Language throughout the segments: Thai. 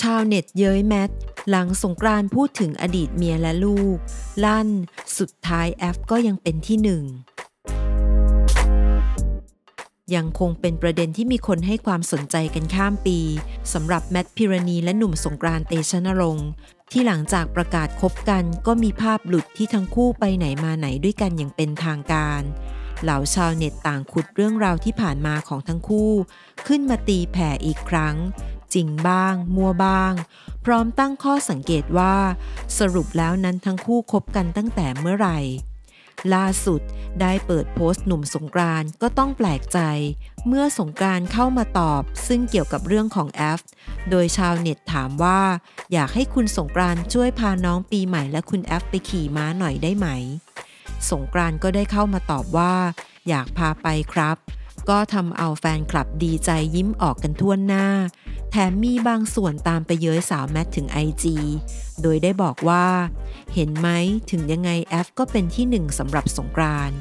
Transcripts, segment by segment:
ชาวเน็ตเย้ยแมท หลังสงกรานพูดถึงอดีตเมียและลูก ลั่น สุดท้ายแอฟก็ยังเป็นที่หนึ่ง ยังคงเป็นประเด็นที่มีคนให้ความสนใจกันข้ามปีสำหรับแมทพิรณีและหนุ่มสงกรานเตชะนรงค์ที่หลังจากประกาศคบกันก็มีภาพหลุดที่ทั้งคู่ไปไหนมาไหนด้วยกันอย่างเป็นทางการ เหล่าชาวเน็ตต่างขุดเรื่องราวที่ผ่านมาของทั้งคู่ ขึ้นมาตีแผ่อีกครั้ง จริงบ้าง มัวบ้าง พร้อมตั้งข้อสังเกตว่า สรุปแล้วนั้นทั้งคู่คบกันตั้งแต่เมื่อไหร่ ล่าสุดได้เปิดโพสต์หนุ่มสงกรานก็ต้องแปลกใจ เมื่อสงกรานเข้ามาตอบ ซึ่งเกี่ยวกับเรื่องของแอฟโดยชาวเน็ตถามว่า อยากให้คุณสงกรานช่วยพาน้องปีใหม่และคุณแอฟไปขี่ม้าหน่อยได้ไหม สงกรานก็ได้เข้ามาตอบว่า อยากพาไปครับ ก็ทำเอาแฟนคลับดีใจยิ้มออกกันทั่วหน้า แถมมีบางส่วนตามไปเย้ยสาวแมทถึง IG โดยได้บอกว่า เห็นไหมถึงยังไงแอฟก็เป็นที่หนึ่งสำหรับสงกรานต์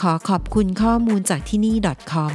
ขอขอบคุณข้อมูลจากที่นี่ .com